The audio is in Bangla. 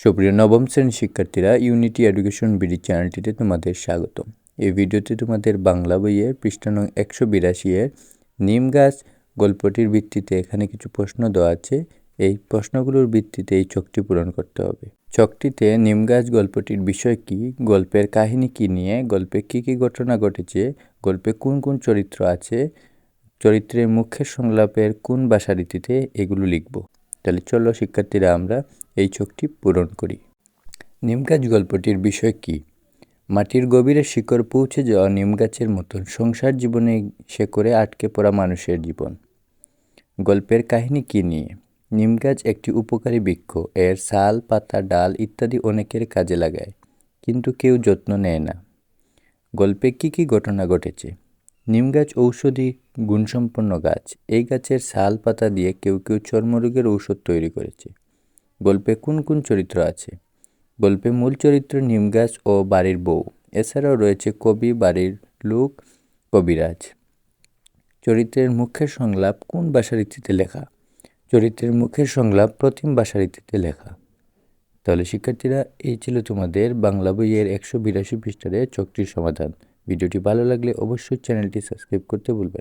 সুপ্রিয় নবম শ্রেণির শিক্ষার্থীরা ইউনিটি এডুকেশন বিডি চ্যানেলটিতে তোমাদের স্বাগত এই ভিডিওতে তোমাদের বাংলা বইয়ের পৃষ্ঠা নং একশো বিরাশি এর নিম গাছ গল্পটির ভিত্তিতে এখানে কিছু প্রশ্ন দেওয়া আছে। এই প্রশ্নগুলোর ভিত্তিতে এই চকটি পূরণ করতে হবে। চকটিতে নিম গাছ গল্পটির বিষয় কি? গল্পের কাহিনী কি নিয়ে? গল্পে কি কি ঘটনা ঘটেছে? গল্পে কোন কোন চরিত্র আছে? চরিত্রের মুখ্য সংলাপের কোন ভাষারীতিতে এগুলো লিখব? তাহলে চলো শিক্ষার্থীরা আমরা এই চোখটি পূরণ করি। নিমগাছ গল্পটির বিষয় কি? মাটির গভীরে শিকড় পৌঁছে যাওয়া নিম গাছের মতন সংসার জীবনে সে করে আটকে পড়া মানুষের জীবন। গল্পের কাহিনী কি নিয়ে? নিম গাছ একটি উপকারী বৃক্ষ, এর ছাল, পাতা, ডাল ইত্যাদি অনেকের কাজে লাগায়, কিন্তু কেউ যত্ন নেয় না। গল্পে কি কি ঘটনা ঘটেছে? নিম গাছ ঔষধি গুণসম্পন্ন গাছ, এই গাছের ছাল, পাতা দিয়ে কেউ কেউ চর্মরোগের ঔষধ তৈরি করেছে। গল্পে কোন কোন চরিত্র আছে? গল্পে মূল চরিত্র নিম গাছ ও বাড়ির বউ। এছাড়াও রয়েছে কবি, বাড়ির লোক, কবিরাজ। চরিত্রের মুখের সংলাপ কোন ভাষারীতিতে লেখা? চরিত্রের মুখের সংলাপ প্রথম ভাষারীতিতে লেখা। তাহলে শিক্ষার্থীরা, এই ছিল তোমাদের বাংলা বইয়ের একশো বিরাশি পৃষ্ঠারে চকটির সমাধান। ভিডিওটি ভালো লাগলে অবশ্যই চ্যানেলটি সাবস্ক্রাইব করতে ভুলবেন